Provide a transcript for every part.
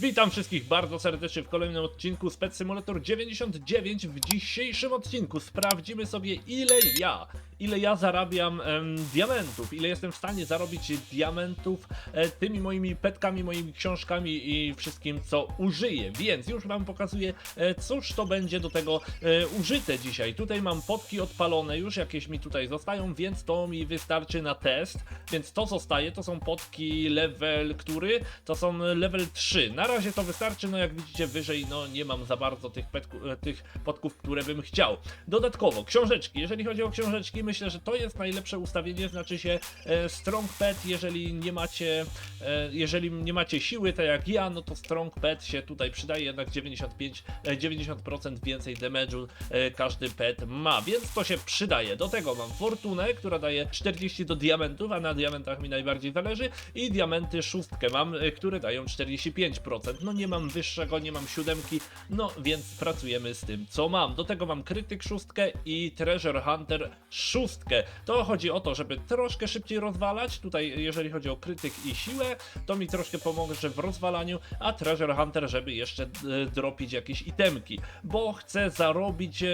Witam wszystkich bardzo serdecznie w kolejnym odcinku Spec Simulator 99. W dzisiejszym odcinku sprawdzimy sobie ile ja, ile ja zarabiam em, diamentów, ile jestem w stanie zarobić diamentów e, tymi moimi petkami, moimi książkami i wszystkim co użyję. Więc już wam pokazuję e, cóż to będzie do tego e, użyte dzisiaj. Tutaj mam potki odpalone już, jakieś mi tutaj zostają, więc to mi wystarczy na test. Więc to zostaje, to są potki level który? To są level 3. Na razie to wystarczy, no jak widzicie wyżej, no nie mam za bardzo tych, petku, e, tych potków, które bym chciał. Dodatkowo, książeczki. Jeżeli chodzi o książeczki, myślę, że to jest najlepsze ustawienie, znaczy się e, Strong Pet, jeżeli nie macie, e, jeżeli nie macie siły, tak jak ja, no to Strong Pet się tutaj przydaje, jednak 95, e, 90% więcej damage'u e, każdy pet ma, więc to się przydaje. Do tego mam Fortunę, która daje 40 do diamentów, a na diamentach mi najbardziej zależy i diamenty szóstkę mam, e, które dają 45%. No nie mam wyższego, nie mam siódemki, no więc pracujemy z tym, co mam. Do tego mam krytyk szóstkę i Treasure Hunter szóstkę. To chodzi o to, żeby troszkę szybciej rozwalać. Tutaj, jeżeli chodzi o krytyk i siłę, to mi troszkę pomoże w rozwalaniu, a Treasure Hunter, żeby jeszcze e, dropić jakieś itemki, bo chcę zarobić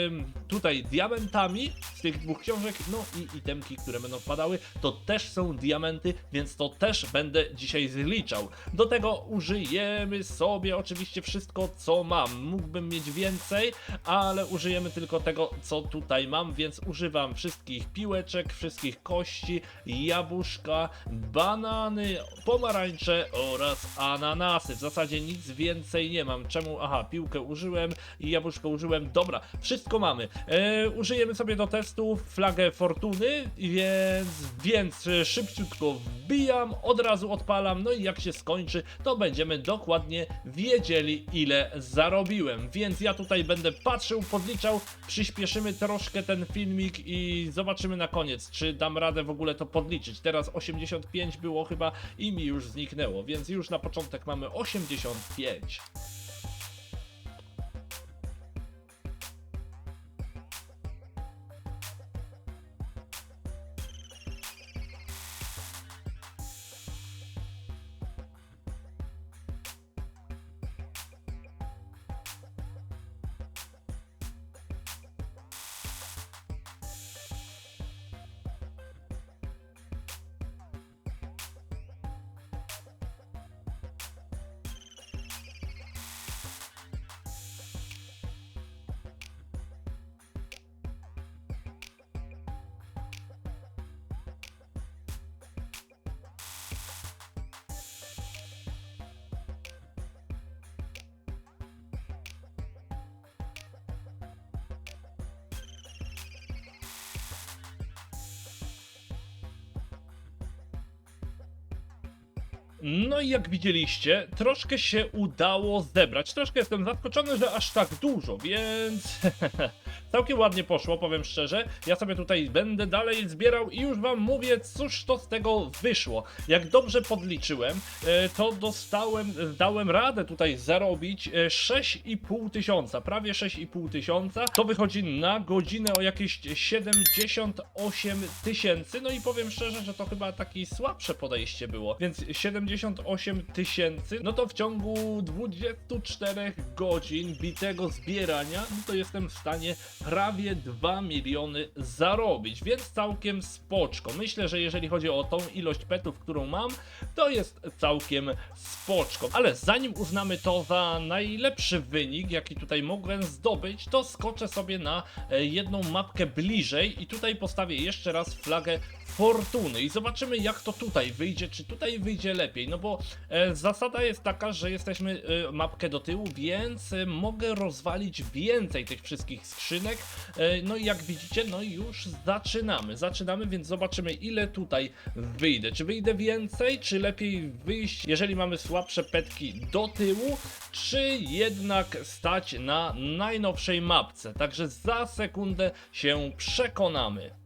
tutaj diamentami z tych dwóch książek, no i itemki, które będą wpadały, to też są diamenty, więc to też będę dzisiaj zliczał. Do tego użyjemy sobie oczywiście wszystko, co mam. Mógłbym mieć więcej, ale użyjemy tylko tego, co tutaj mam, więc używam wszystkich piłeczek, wszystkich kości, jabłuszka, banany, pomarańcze oraz ananasy. W zasadzie nic więcej nie mam. Czemu? Aha, piłkę użyłem i jabłuszko użyłem. Dobra, wszystko mamy. E, użyjemy sobie do testu flagę fortuny, więc, więc e, szybciutko wbijam, od razu odpalam, no i jak się skończy, to będziemy dokładnie wiedzieli, ile zarobiłem. Więc ja tutaj będę patrzył, podliczał, przyspieszymy troszkę ten filmik i zobaczymy na koniec, czy dam radę w ogóle to podliczyć. Teraz 85 było chyba i mi już zniknęło, więc już na początek mamy 85. No i jak widzieliście, troszkę się udało zebrać. Troszkę jestem zaskoczony, że aż tak dużo, więc całkiem ładnie poszło, powiem szczerze. Ja sobie tutaj będę dalej zbierał i już wam mówię, cóż to z tego wyszło. Jak dobrze podliczyłem, e, to dostałem, dałem radę tutaj zarobić e, 6,5 tysiąca, prawie 6,5 tysiąca. To wychodzi na godzinę o jakieś 78 tysięcy. No i powiem szczerze, że to chyba takie słabsze podejście było. Więc 78 tysięcy, no to w ciągu 24 godzin bitego zbierania, no to jestem w stanie prawie 2 miliony zarobić, więc całkiem spoczko. Myślę, że jeżeli chodzi o tą ilość petów, którą mam, to jest całkiem spoczko. Ale zanim uznamy to za najlepszy wynik, jaki tutaj mogłem zdobyć, to skoczę sobie na e, jedną mapkę bliżej i tutaj postawię jeszcze raz flagę fortuny i zobaczymy jak to tutaj wyjdzie, czy tutaj wyjdzie lepiej, no bo e, zasada jest taka, że jesteśmy e, mapkę do tyłu, więc e, mogę rozwalić więcej tych wszystkich skrzynek, e, no i jak widzicie, no już zaczynamy, zaczynamy, więc zobaczymy ile tutaj wyjdę, czy wyjdę więcej, czy lepiej wyjść, jeżeli mamy słabsze petki do tyłu, czy jednak stać na najnowszej mapce, także za sekundę się przekonamy.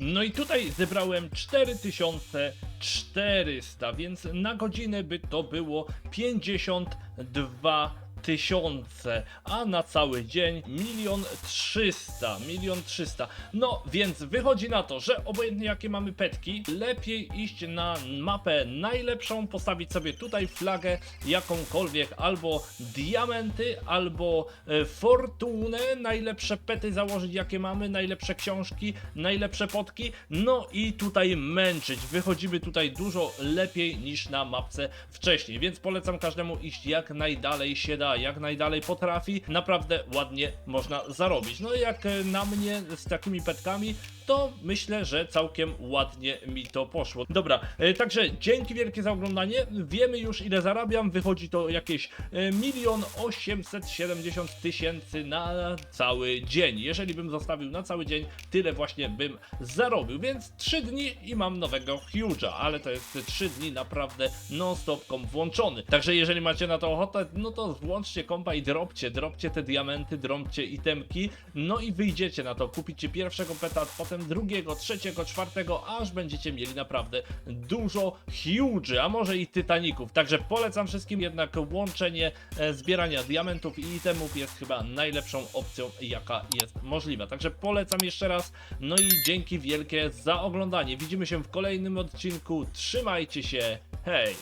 No i tutaj zebrałem 4400, więc na godzinę by to było 52 tysiące, a na cały dzień milion trzysta, milion trzysta. No więc wychodzi na to, że obojętnie jakie mamy petki, lepiej iść na mapę najlepszą, postawić sobie tutaj flagę jakąkolwiek, albo diamenty, albo e, fortunę, najlepsze pety założyć jakie mamy, najlepsze książki, najlepsze potki, no i tutaj męczyć. Wychodzimy tutaj dużo lepiej niż na mapce wcześniej, więc polecam każdemu iść jak najdalej się da, jak najdalej potrafi. Naprawdę ładnie można zarobić. No i jak e, na mnie z takimi petkami, to myślę, że całkiem ładnie mi to poszło. Dobra, e, także dzięki wielkie za oglądanie. Wiemy już ile zarabiam. Wychodzi to jakieś e, milion osiemset siedemdziesiąt tysięcy na cały dzień. Jeżeli bym zostawił na cały dzień, tyle właśnie bym zarobił. Więc 3 dni i mam nowego huge'a, ale to jest 3 dni naprawdę non-stop włączony. Także jeżeli macie na to ochotę, no to włączcie kompa i dropcie, dropcie te diamenty, dropcie itemki, no i wyjdziecie na to. Kupicie pierwszego peta, potem drugiego, trzeciego, czwartego, aż będziecie mieli naprawdę dużo huge'y, a może i tytaników. Także polecam wszystkim jednak łączenie e, zbierania diamentów i itemów jest chyba najlepszą opcją, jaka jest możliwa. Także polecam jeszcze raz, no i dzięki wielkie za oglądanie. Widzimy się w kolejnym odcinku. Trzymajcie się, hej!